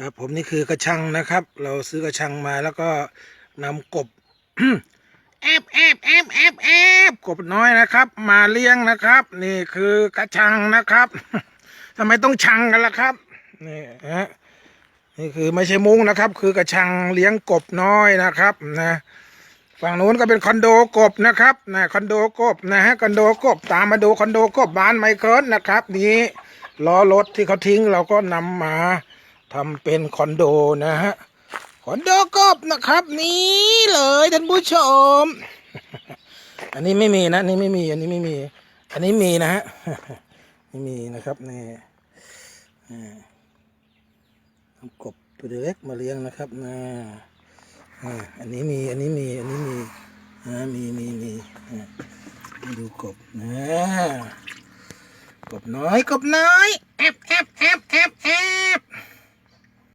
ครับผมนี่คือกระชังนะครับ เราซื้อกระชังมาแล้วก็นำกบแอบแอบแอบแอบแอบกบน้อยนะครับ มาเลี้ยงนะครับ นี่คือกระชังนะครับทำไมต้องชังกันล่ะครับนี่ฮะนี่คือไม่ใช่มุ้งนะครับ คือกระชังเลี้ยงกบน้อยนะครับนะฝั่งนู้นก็เป็นคอนโดกบนะครับนะคอนโดกบนะฮะคอนโดกบตามมาดูคอนโดกบบ้านไมเคิลนะครับ นี้ล้อรถที่เขาทิ้งเราก็นำมา ทำเป็นคอนโดนะฮะคอนโดกบนะครับ นี่เลยท่านผู้ชม อันนี้ไม่มีนะนนี้ไม่มี อันนี้ไม่มี อันนี้มีนะฮะไม่มีนะครับนี่อ่าทำกบตัวเล็กมาเลี้ยงนะครับนะอ่าอันนี้มีอันนี้มีอันนี้มีอ่ามีมีมีอ่ามดูกบนะกบน้อยกบน้อยแอบแอบแอบแอบแอบ